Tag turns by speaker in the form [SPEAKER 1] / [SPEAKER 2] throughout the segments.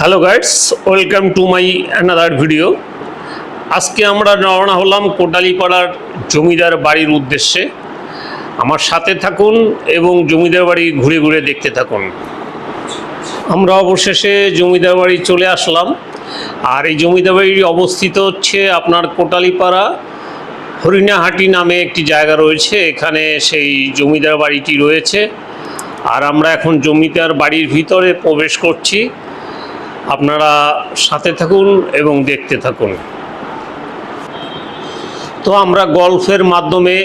[SPEAKER 1] Hello guides welcome to my another video আজকে আমরা রওনা হলাম কোটালীপাড়ার জমিদার বাড়ির উদ্দেশ্যে। আমার সাথে থাকুন এবং জমিদার বাড়ি ঘুরে ঘুরে দেখতে থাকুন। আমরা অবশেষে জমিদার বাড়ি চলে আসলাম। আর এই জমিদার বাড়ি অবস্থিত হচ্ছে আপনার কোটালীপাড়া হরিণাহাটি নামে একটি জায়গা রয়েছে। এখানে সেই জমিদার বাড়িটি রয়েছে। আর আমরা এখন জমিদার বাড়ির ভিতরে প্রবেশ করছি। আপনারা সাথে থাকুন এবং দেখতে থাকুন। তো আমরা গল্পের মাধ্যমে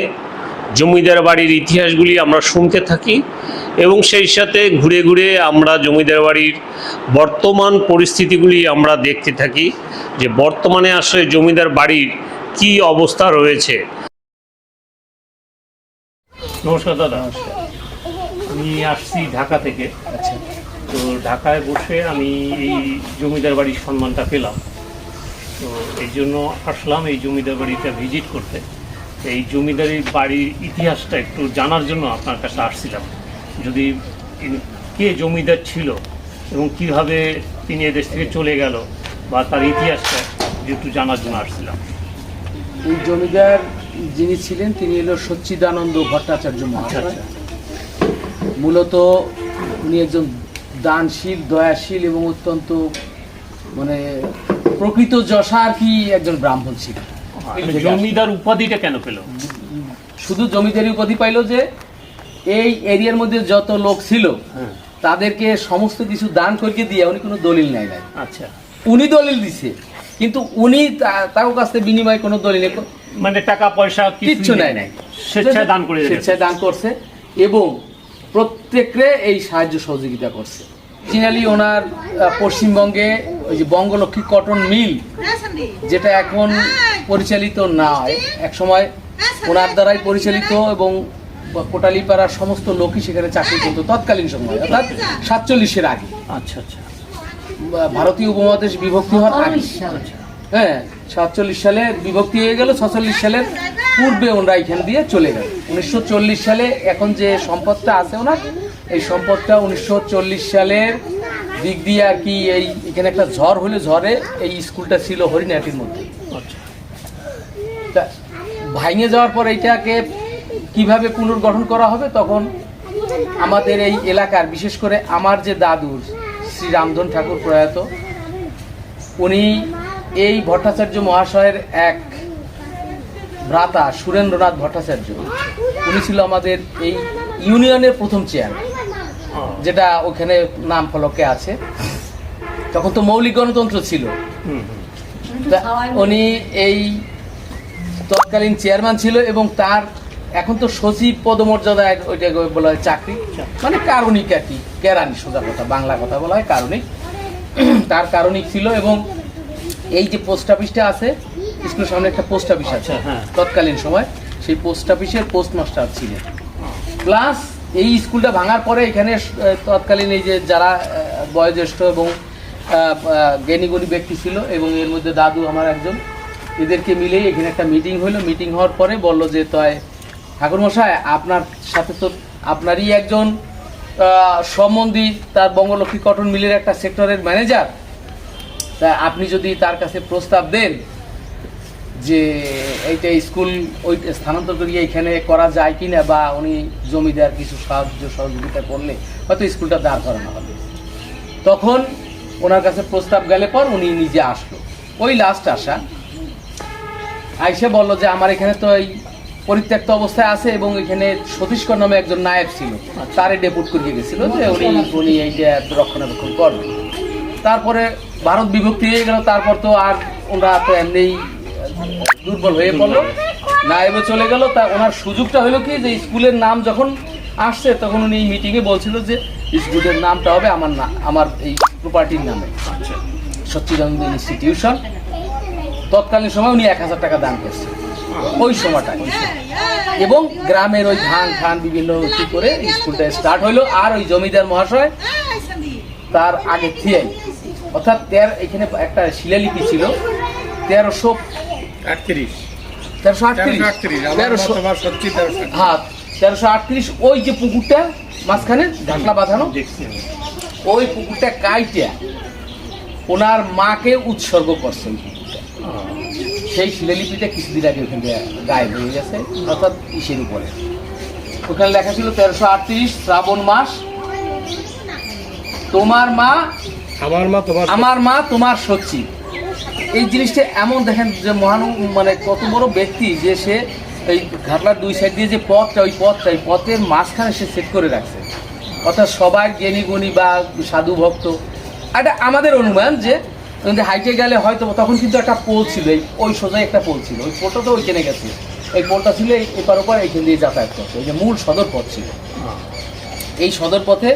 [SPEAKER 1] জমিদার বাড়ির ইতিহাসগুলি আমরা শুনতে থাকি এবং সেই সাথে ঘুরে ঘুরে আমরা জমিদার বাড়ির বর্তমান পরিস্থিতিগুলি আমরা দেখতে থাকি যে বর্তমানে আসলে জমিদার বাড়ির কি অবস্থা রয়েছে। নমস্কার দাদা, আমি আসছি ঢাকা থেকে। ঢাকায় বসে আমি এই জমিদার বাড়ির সম্মানটা পেলাম। তো এই জন্য আসলাম এই জমিদার বাড়িটা ভিজিট করতে। এই জমিদারি বাড়ির ইতিহাসটা একটু জানার জন্য আপনার কাছে আসছিলাম। যদি কে জমিদার ছিল এবং কীভাবে তিনি এদেশ থেকে চলে গেল বা তার ইতিহাসটা একটু জানার জন্য আসছিলাম।
[SPEAKER 2] এই জমিদার যিনি ছিলেন তিনি হলো সচ্চিদানন্দ ভট্টাচার্য
[SPEAKER 1] আচ্ছা
[SPEAKER 2] মহাশয়
[SPEAKER 1] আচ্ছা।
[SPEAKER 2] মূলত উনি একজন দানশীল দয়াশীল এবং অত্যন্ত মানে প্রকৃত যশা আর কি একজন ব্রাহ্মণ ছিল।
[SPEAKER 1] জমিদার উপাধিটা কেন পেল?
[SPEAKER 2] শুধু জমিদারি উপাধি পাইল যে এই এরিয়ার মধ্যে যত লোক ছিল
[SPEAKER 1] হ্যাঁ।
[SPEAKER 2] তাদেরকে সমস্ত কিছু দান করিয়ে দিয়ে উনি কোনো দলিল নাই নাই।
[SPEAKER 1] আচ্ছা।
[SPEAKER 2] উনি দলিল দিছে কিন্তু উনি তার কাছ থেকে বিনিময় কোনো দলিল।
[SPEAKER 1] মানে টাকা পয়সা
[SPEAKER 2] কিচ্ছু নাই। নাই।
[SPEAKER 1] স্বেচ্ছায় দান করে
[SPEAKER 2] স্বেচ্ছায় দান করছে এবং প্রত্যেকরে এই সাহায্য সহযোগিতা করছে। অরিজিনালি ওনার পশ্চিমবঙ্গে ওই যে বঙ্গলক্ষ্মী কটন মিল যেটা এখন পরিচালিত নয়। এক সময় ওনার দ্বারাই পরিচালিত এবং কোটালীপাড়ার সমস্ত লোকই সেখানে চাকরি করতো তৎকালীন সময় অর্থাৎ সাতচল্লিশের আগে।
[SPEAKER 1] আচ্ছা আচ্ছা।
[SPEAKER 2] ভারতীয় উপমহাদেশ বিভক্তি হওয়ার আগে। হ্যাঁ সাতচল্লিশ সালে বিভক্তি হয়ে গেল ছচল্লিশ সালের পূর্বে ওনারা এখান দিয়ে চলে গেল। উনিশশো চল্লিশ সালে এখন যে সম্পদটা আছে ওনার এই সম্পদটা উনিশশো চল্লিশ সালের দিক দিয়ে আর কি এই এখানে একটা ঝড় হলে ঝড়ে এই স্কুলটা ছিল হরিণাটির মধ্যে।
[SPEAKER 1] আচ্ছা।
[SPEAKER 2] তা ভাঙে যাওয়ার পর এইটাকে কীভাবে পুনর্গঠন করা হবে তখন আমাদের এই এলাকার বিশেষ করে আমার যে দাদুর শ্রী রামধন ঠাকুর প্রয়াত উনি এই ভট্টাচার্য মহাশয়ের এক ভ্রাতা সুরেন্দ্রনাথ ভট্টাচার্য। উনি ছিল আমাদের এই ইউনিয়নের প্রথম চেয়ার
[SPEAKER 1] ও,
[SPEAKER 2] যেটা ওখানে নাম ফলকে আছে। তখন তো মৌলিক গণতন্ত্র ছিল। উনি এই তৎকালীন চেয়ারম্যান ছিল এবং তার এখন তো সচিব পদমর্যাদায় ওইটা বলা হয় চাকরি। মানে কারণিক আর কি কেরানি সোজা কথা বাংলা কথা বলা হয় কারণিক। তার কারণিক ছিল এবং এই যে পোস্ট অফিসটা আছে স্কুলের সামনে একটা পোস্ট অফিস আছে।
[SPEAKER 1] আচ্ছা, হ্যাঁ।
[SPEAKER 2] তৎকালীন সময়। সেই পোস্ট অফিসের পোস্ট মাস্টার ছিলেন। প্লাস এই স্কুলটা ভাঙার পরে এখানে তৎকালীন এই যে যারা বয়োজ্যেষ্ঠ এবং জ্ঞানীগুণী ব্যক্তি ছিল এবং এর মধ্যে দাদু আমার একজন এদেরকে মিলেই এখানে একটা মিটিং হলো মিটিং হওয়ার পরে বলল যে তয় ঠাকুরমশাই আপনার সাথে তো আপনারই একজন সম্বন্ধী তার বঙ্গলক্ষ্মী কটন মিলের একটা সেক্টরের ম্যানেজার তা আপনি যদি তার কাছে প্রস্তাব দেন যে এইটা স্কুল ওই স্থানান্তর করিয়ে এখানে করা যায় কি না বা উনি জমিদার কিছু সাহায্য সহযোগিতা করলে হয়তো স্কুলটা দাঁড় করানো হবে। তখন ওনার কাছে প্রস্তাব গেলে পর উনি নিজে আসলো। ওই লাস্ট আসা। আইসে বলল যে, আমার এখানে তো এই পরিত্যক্ত অবস্থায় আছে এবং এখানে সতীশকর নামে একজন নায়ক ছিল। তারে ডেপুট করিয়ে গেছিল যে উনি উনি এইটা রক্ষণাবেক্ষণ করবেন। তারপরে ভারত বিভক্তি হয়ে গেল। তারপর তো আর ওনারা তো এমনিই দুর্বল হয়ে পড়ল। নায়েবে চলে গেল। তা ওনার সুযোগটা হলো কি যে স্কুলের নাম যখন আসছে তখন উনি এই মিটিংয়ে বলছিল যে স্কুলের নামটা হবে আমার না আমার এই প্রপার্টির নামে।
[SPEAKER 1] আচ্ছা।
[SPEAKER 2] সচ্চিদানন্দ ইনস্টিটিউশন তৎকালীন সময় উনি এক হাজার টাকা দান করছে। ওই সময়টা এবং গ্রামের ওই ধান খান বিভিন্ন কি করে স্কুলটা স্টার্ট হলো। আর ওই জমিদার মহাশয় তার আগে থিয়াই অর্থাৎ তের এখানে একটা শিলালিপি ছিল। তেরোশো
[SPEAKER 3] আটত্রিশ।
[SPEAKER 2] তেরোশো আটত্রিশ?
[SPEAKER 3] তেরোশো
[SPEAKER 2] হ্যাঁ তেরোশো আটত্রিশ ওই যে পুকুরটা মাঝখানে ঢাকলা বাঁধানো ওই পুকুরটা কাইটা ওনার মাকে উৎসর্গ করছে ওই পুকুরটা সেই শিলালিপিটা কিছুদিন আগে ওখান থেকে গায়েব হয়ে গেছে অর্থাৎ ইসের উপরে। ওখানে লেখা ছিল তেরোশো আটত্রিশ শ্রাবণ মাস। তোমার মা
[SPEAKER 3] আমার মা তোমার
[SPEAKER 2] আমার মা তোমার সচ্ছি এই জিনিসটা এমন দেখেন যে মহান মানে কত বড় ব্যক্তি যে সে এই ঘাটলার দুই সাইড দিয়ে যে পথটা, ওই পথটা পথের মাঝখানে সে সেট করে রাখছে। অর্থাৎ সবাই জ্ঞানী গুণী বা সাধু ভক্ত। এটা আমাদের অনুমান যে হাইটে গেলে হয়তো তখন কিন্তু একটা পোল ছিল, এই ওই সোজাই একটা পোল ছিল। ওই পোলটা তো ওইখানে গেছে। এই পোলটা ছিল এই এপার ওপার, এইখান দিয়ে যাতায়াত করছে এই যে মূল সদর পথ ছিল। এই সদর পথে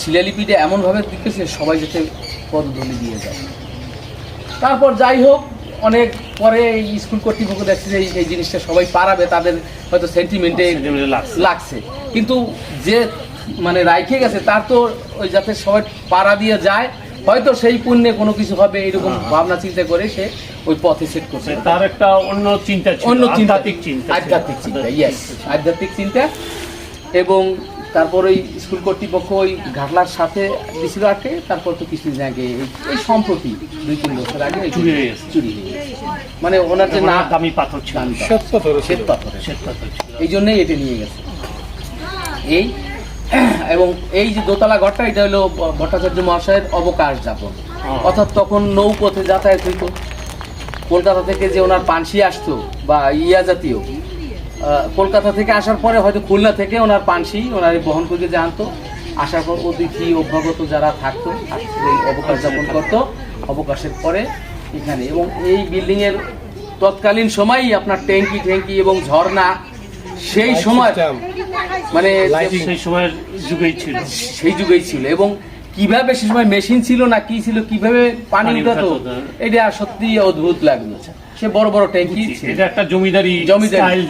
[SPEAKER 2] শিলালিপিটা এমনভাবে দিতেছে, সবাই যাতে পদধ্বনি দিয়ে যায়। তারপর যাই হোক অনেক পরে এই স্কুল কর্তৃপক্ষ দেখছে যে এই- জিনিসটা সবাই পারাবে তাদের হয়তো সেন্টিমেন্টে
[SPEAKER 1] লাগছে।
[SPEAKER 2] কিন্তু যে মানে রাইখে গেছে তার তো ওই যাতে সবাই পাড়া দিয়ে যায় হয়তো সেই পুণ্যে কোনো কিছু হবে এরকম ভাবনা চিন্তা করে সে ওই পথে সেট করছে
[SPEAKER 1] তার একটা অন্য চিন্তা
[SPEAKER 2] অন্য চিন্তা
[SPEAKER 1] আধ্যাত্মিক চিন্তা।
[SPEAKER 2] আধ্যাত্মিক চিন্তা ইয়েস আধ্যাত্মিক চিন্তা এবং তারপর ওই স্কুল কর্তৃপক্ষ ওই ঘাটলার সাথে দিছিল আটকে তারপর তো কিছুদিন আগে এই- সম্প্রতি দুই তিন বছর আগে
[SPEAKER 1] চুরি হয়ে গেছে।
[SPEAKER 2] চুরি হয়ে গেছে। মানে ওনার যে না
[SPEAKER 1] না দামি পাথর ছিল।
[SPEAKER 2] দামি পাথর, শ্বেত পাথরের
[SPEAKER 1] শ্বেত পাথর।
[SPEAKER 2] এই জন্যই এটা নিয়ে গেছে। এই এবং এই যে দোতলা ঘরটা এটা হলো ভট্টাচার্য মহাশয়ের অবকাশ যাপন। অর্থাৎ তখন নৌপথে যাতায়াত হইতো। কলকাতা থেকে যে ওনার পানসি আসতো বা ইয়া জাতীয় কলকাতা থেকে আসার পরে হয়তো খুলনা থেকে ওনার পানসি ওনার বহন করে যে আনতো আসার পর অতিথি অভ্যাগত যারা থাকতো এই অবকাশ যাপন করতো অবকাশের পরে এখানে। এবং এই বিল্ডিংয়ের তৎকালীন সময়ই আপনার ট্যাঙ্কি ট্যাঙ্কি এবং ঝর্ণা সেই সময় মানে.
[SPEAKER 1] সেই সময়ের যুগেই ছিল।
[SPEAKER 2] সেই যুগেই ছিল। এবং কীভাবে সে সময় মেশিন ছিল না কি ছিল কীভাবে পানি উঠাতো
[SPEAKER 1] হ্যাঁ।
[SPEAKER 2] এটা সত্যি অদ্ভুত লাগল। সে বড় বড় ট্যাঙ্কি ছিল।
[SPEAKER 1] এটা একটা জমিদারি
[SPEAKER 2] জমিদারি।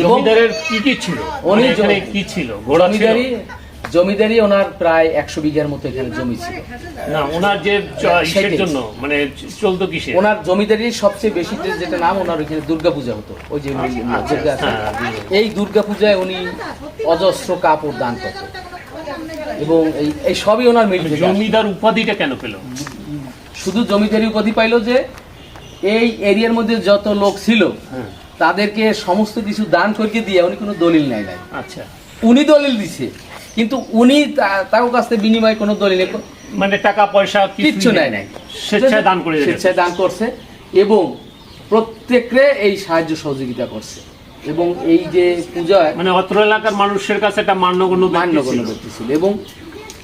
[SPEAKER 1] জমিদারের কি কি ছিল?
[SPEAKER 2] উনি
[SPEAKER 1] মানে এখানে কি ছিল? ঘোড়া
[SPEAKER 2] জমিদারি জমিদারি ওনার প্রায় একশো বিঘার মতো এখানে জমি ছিল।
[SPEAKER 1] না ওনার যে ইসের জন্য মানে চলতো কিসে
[SPEAKER 2] ওনার জমিদারির সবচেয়ে বেশি যেটা নাম ওনার ওইখানে হতো। ওই যে দুর্গা আছে।
[SPEAKER 1] হ্যাঁ, দুর্গা।
[SPEAKER 2] এই দুর্গা পূজায় উনি অজস্র কাপড় দান করতেন। এবং এই এই সবই ওনার মিল
[SPEAKER 1] জমিদার উপাধিটা কেন পেল?
[SPEAKER 2] শুধু জমিদারি উপাধি পাইলো যে এই এরিয়ার মধ্যে যত লোক ছিল
[SPEAKER 1] হ্যাঁ।
[SPEAKER 2] তাদেরকে সমস্ত কিছু দান করিয়ে দিয়ে উনি কোনো দলিল নেয় নাই।
[SPEAKER 1] আচ্ছা।
[SPEAKER 2] উনি দলিল দিছে কিন্তু উনি তার কাছ থেকে বিনিময়ে কোনো দলিল
[SPEAKER 1] মানে টাকা পয়সা
[SPEAKER 2] কিচ্ছু নেয় নাই।
[SPEAKER 1] স্বেচ্ছায় দান করে।
[SPEAKER 2] স্বেচ্ছায় দান করছে এবং প্রত্যেকরে এই সাহায্য সহযোগিতা করছে। এবং এই যে পূজায়
[SPEAKER 1] মানে অত্র এলাকার মানুষের কাছে একটা মান্যগণ্য
[SPEAKER 2] মান্যগণ্য
[SPEAKER 1] ছিল।
[SPEAKER 2] ব্যক্তি এবং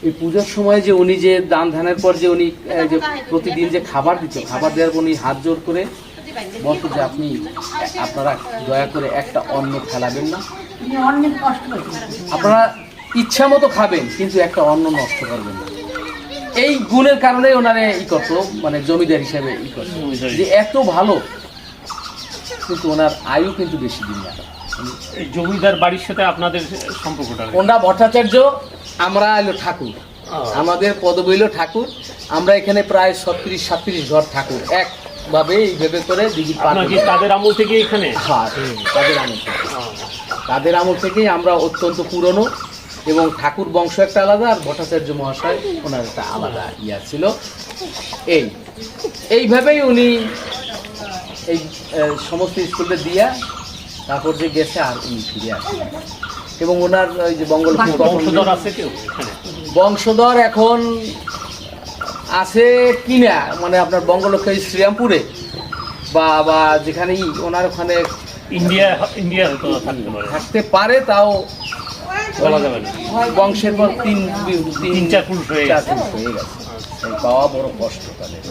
[SPEAKER 2] এই পূজার সময় যে উনি যে দান ধানের পর যে উনি যে প্রতিদিন যে খাবার দিত খাবার দেওয়ার পর উনি হাত জোর করে বলতো যে আপনি আপনারা দয়া করে একটা অন্ন ফেলাবেন না। আপনারা ইচ্ছা মতো খাবেন কিন্তু একটা অন্ন নষ্ট করবেন না। এই গুণের কারণে ওনারে ই করতো মানে জমিদার হিসাবে ই করতো। যে এত ভালো কিন্তু ওনার আয়ু কিন্তু বেশি দিন না
[SPEAKER 1] জমিদার বাড়ির সাথে আপনাদের সম্পর্কটা
[SPEAKER 2] ওনারা ভট্টাচার্য আমরা এলো ঠাকুর। আমাদের পদবী হলো ঠাকুর। আমরা এখানে প্রায় ছত্রিশ সাতত্রিশ ঘর ঠাকুর একভাবে এইভাবে করে দিঘি পার।
[SPEAKER 1] তাদের আমল থেকে এখানে?
[SPEAKER 2] হ্যাঁ, তাদের আমল থেকে তাদের আমল থেকেই আমরা অত্যন্ত পুরনো এবং ঠাকুর বংশ একটা আলাদা আর ভট্টাচার্য মহাশয় ওনার একটা আলাদা ইয়া ছিল। এই এইভাবেই উনি এই সমস্ত স্কুলটা দিয়া তারপর যে গেছে আর উনি ফিরে আসেন। এবং ওনার ওই যে বঙ্গলক্ষ্মী
[SPEAKER 1] বংশধর আছে কেউ
[SPEAKER 2] বংশধর এখন আছে কিনা? মানে আপনার বঙ্গলক্ষ্মী শ্রীরামপুরে? বা বা যেখানেই ওনার ওখানে
[SPEAKER 1] ইন্ডিয়া ইন্ডিয়া থাকতে পারে।
[SPEAKER 2] থাকতে পারে তাও
[SPEAKER 1] বলা যাবে না।
[SPEAKER 2] বংশের পর তিন
[SPEAKER 1] তিন চার পুরুষ হয়ে গেছে।
[SPEAKER 2] হয়ে পাওয়া বড় কষ্ট তাদের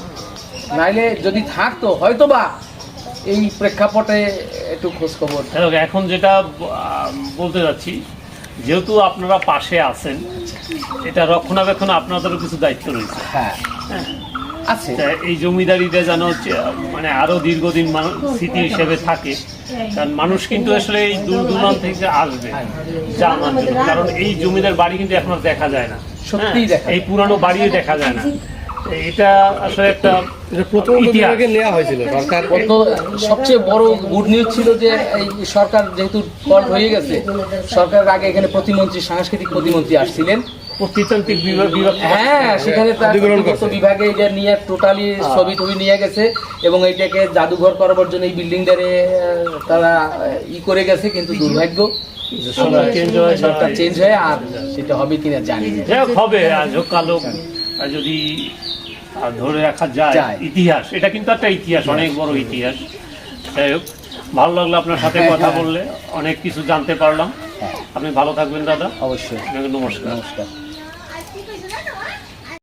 [SPEAKER 2] নাইলে যদি থাকতো হয়তো বা এই প্রেক্ষাপটে একটু খোঁজ খবর
[SPEAKER 1] যাই হোক, এখন যেটা বলতে যাচ্ছি যেহেতু আপনারা পাশে আছেন এটা রক্ষণাবেক্ষণ আপনাদেরও কিছু দায়িত্ব রয়েছে।
[SPEAKER 2] হ্যাঁ।
[SPEAKER 1] হ্যাঁ। এই জমিদারিটা যেন হচ্ছে, মানে আরও দীর্ঘদিন স্মৃতি হিসেবে থাকে কারণ মানুষ কিন্তু আসলে এই দূর দূরান্ত থেকে আসবে জানার জন্য কারণ এই জমিদার বাড়ি কিন্তু এখন দেখা যায় না। হ্যাঁ, এই পুরানো বাড়িও দেখা যায় না। এটা আসলে একটা
[SPEAKER 3] প্রথম বিভাগে নেওয়া হয়েছিল সরকার
[SPEAKER 2] সবচেয়ে বড় গুড নিউজ ছিল যে এই সরকার যেহেতু ফল হয়ে গেছে সরকারের আগে এখানে প্রতিমন্ত্রী সাংস্কৃতিক প্রতিমন্ত্রী আসছিলেন।
[SPEAKER 1] প্রত্নতান্ত্রিক বিভাগ বিভাগ
[SPEAKER 2] হ্যাঁ সেখানে তার
[SPEAKER 3] অধিগ্রহণ
[SPEAKER 2] কর্তৃপক্ষ
[SPEAKER 3] করছে।
[SPEAKER 2] বিভাগে এটা নিয়ে টোটালি ছবি টবি নিয়ে গেছে এবং এটাকে জাদুঘর করবার জন্য এই বিল্ডিংটারে তারা ই করে গেছে কিন্তু দুর্ভাগ্য।
[SPEAKER 1] সরকার হয়,
[SPEAKER 2] চেঞ্জ হয় আর সেটা হবে কিনা জানি
[SPEAKER 1] হবে আজ কাল যদি ধরে রাখা যায়
[SPEAKER 2] যায়।
[SPEAKER 1] ইতিহাস এটা কিন্তু একটা ইতিহাস অনেক বড় ইতিহাস। যাই হোক ভালো লাগল আপনার সাথে
[SPEAKER 2] হ্যাঁ,
[SPEAKER 1] কথা
[SPEAKER 2] হ্যাঁ।
[SPEAKER 1] বললে। অনেক কিছু জানতে পারলাম।
[SPEAKER 2] হ্যাঁ,
[SPEAKER 1] আপনি ভালো থাকবেন দাদা।
[SPEAKER 2] অবশ্যই।
[SPEAKER 1] নমস্কার।
[SPEAKER 2] নমস্কার।